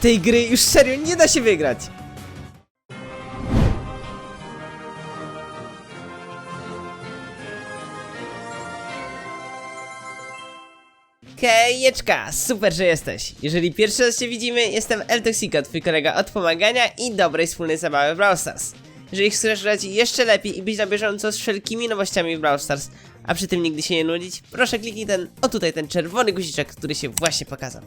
tej gry już serio nie da się wygrać. Kejeczka, super, że jesteś. Jeżeli pierwszy raz się widzimy, jestem El Toxico, twój kolega od pomagania i dobrej wspólnej zabawy w Brawl Stars. Jeżeli chcesz grać jeszcze lepiej i być na bieżąco z wszelkimi nowościami w Brawl Stars, a przy tym nigdy się nie nudzić, proszę kliknij ten, o tutaj ten czerwony guziczek, który się właśnie pokazał.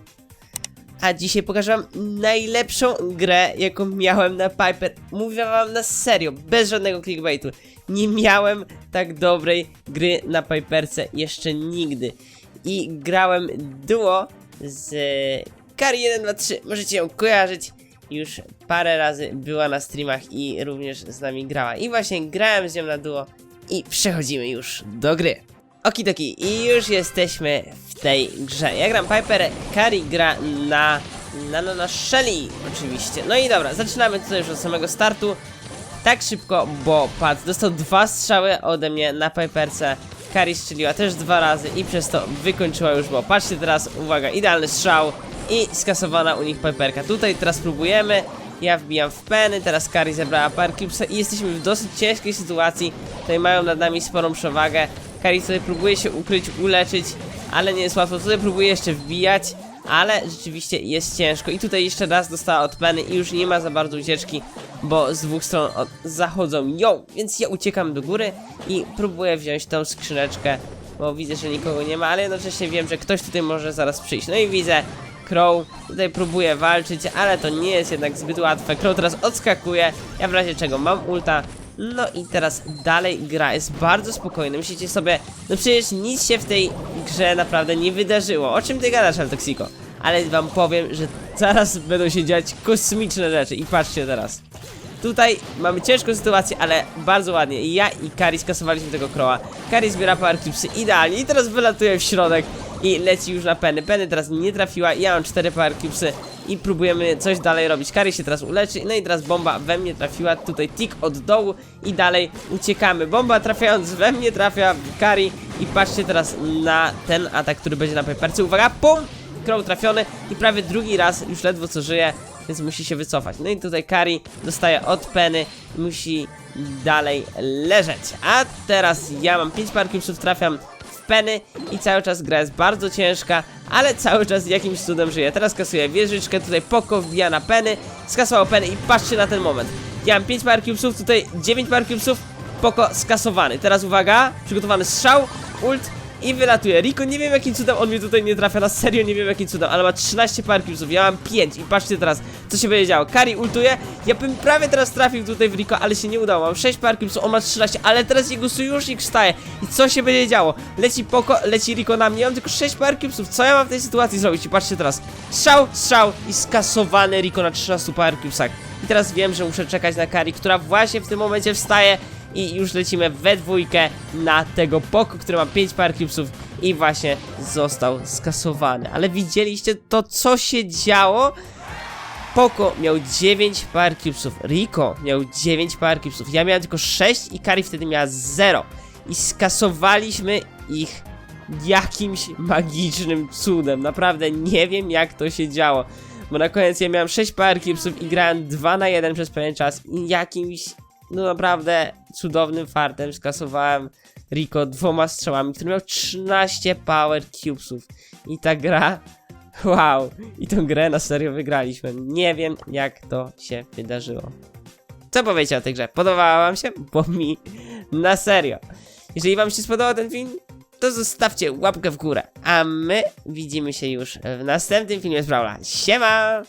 A dzisiaj pokażę wam najlepszą grę, jaką miałem na Piper. Mówię wam na serio, bez żadnego clickbaitu. Nie miałem tak dobrej gry na Piperce jeszcze nigdy. I grałem duo z Kari 123. Możecie ją kojarzyć. Już parę razy była na streamach i również z nami grała. I właśnie grałem z nią na duo. I przechodzimy już do gry. Okidoki, i już jesteśmy w tej grze. Ja gram Piper, Kari gra na, na, na, na Shelly oczywiście. No i dobra, zaczynamy tutaj już od samego startu. Tak szybko, bo patrz, dostał dwa strzały ode mnie na Piperce. Kari strzeliła też dwa razy i przez to wykończyła już, bo patrzcie teraz, uwaga, idealny strzał i skasowana u nich Piperka. Tutaj teraz próbujemy, ja wbijam w peny, teraz Kari zebrała parę cubesa i jesteśmy w dosyć ciężkiej sytuacji. Tutaj mają nad nami sporą przewagę. Kari tutaj próbuje się ukryć, uleczyć, ale nie jest łatwo. Tutaj próbuje jeszcze wbijać, ale rzeczywiście jest ciężko. I tutaj jeszcze raz dostała od peny i już nie ma za bardzo ucieczki, bo z dwóch stron od, zachodzą ją. Więc ja uciekam do góry i próbuję wziąć tą skrzyneczkę, bo widzę, że nikogo nie ma, ale jednocześnie wiem, że ktoś tutaj może zaraz przyjść. No i widzę Crow tutaj próbuje walczyć, ale to nie jest jednak zbyt łatwe. Crow teraz odskakuje, ja w razie czego mam ulta. No i teraz dalej gra jest bardzo spokojna. Myślicie sobie, no przecież nic się w tej grze naprawdę nie wydarzyło. O czym ty gadasz, El Toxico? Ale wam powiem, że zaraz będą się dziać kosmiczne rzeczy i patrzcie teraz. Tutaj mamy ciężką sytuację, ale bardzo ładnie. Ja i Kari skasowaliśmy tego kroła. Kari zbiera power clipsy idealnie i teraz wylatuje w środek i leci już na Penny. Penny teraz nie trafiła, ja mam 4 power clipsy i próbujemy coś dalej robić. Kari się teraz uleczy, no i teraz bomba we mnie trafiła, tutaj tik od dołu i dalej uciekamy. Bomba trafiając we mnie trafia Kari i patrzcie teraz na ten atak, który będzie na Piperce. Uwaga, pum! Crow trafiony i prawie drugi raz już ledwo co żyje, więc musi się wycofać. No i tutaj Kari dostaje od Penny musi dalej leżeć. A teraz ja mam 5 par cubesów, trafiam w Penny i cały czas gra jest bardzo ciężka, ale cały czas jakimś cudem żyje. Teraz kasuję wieżyczkę, tutaj Poko wbija na Penny, skasował Penny i patrzcie na ten moment. Ja mam 5 par cubesów, tutaj 9 par cubesów, Poko skasowany. Teraz uwaga, przygotowany strzał, ult i wylatuje. Rico, nie wiem jakim cudem on mnie tutaj nie trafia, na serio nie wiem jakim cudem, ale ma 13 par cubesów, ja mam 5 i patrzcie teraz, co się będzie działo. Kari ultuje, ja bym prawie teraz trafił tutaj w Rico, ale się nie udało, mam 6 par cubesów, on ma 13, ale teraz jego sojusznik wstaje i co się będzie działo? Leci Poko, leci Rico na mnie, ja mam tylko 6 par cubesów, co ja mam w tej sytuacji zrobić? I patrzcie teraz, strzał, strzał i skasowany Rico na 13 par cubesach. I teraz wiem, że muszę czekać na Kari, która właśnie w tym momencie wstaje i już lecimy we dwójkę na tego Poko, który ma 5 par cubesów i właśnie został skasowany. Ale widzieliście to, co się działo? Poko miał 9 par cubesów, Rico miał 9 par cubesów, ja miałem tylko 6 i Kari wtedy miała 0. I skasowaliśmy ich jakimś magicznym cudem. Naprawdę nie wiem jak to się działo. Bo na koniec ja miałem 6 par cubesów i grałem 2 na 1 przez pewien czas i jakimś, no naprawdę cudownym fartem skasowałem Rico dwoma strzałami, który miał 13 power cubesów. I ta gra Wow, i tą grę na serio wygraliśmy. Nie wiem, jak to się wydarzyło. Co powiecie o tej grze? Podobała wam się? Bo mi na serio. Jeżeli wam się spodobał ten film, to zostawcie łapkę w górę. A my widzimy się już w następnym filmie z Brawla. Siema!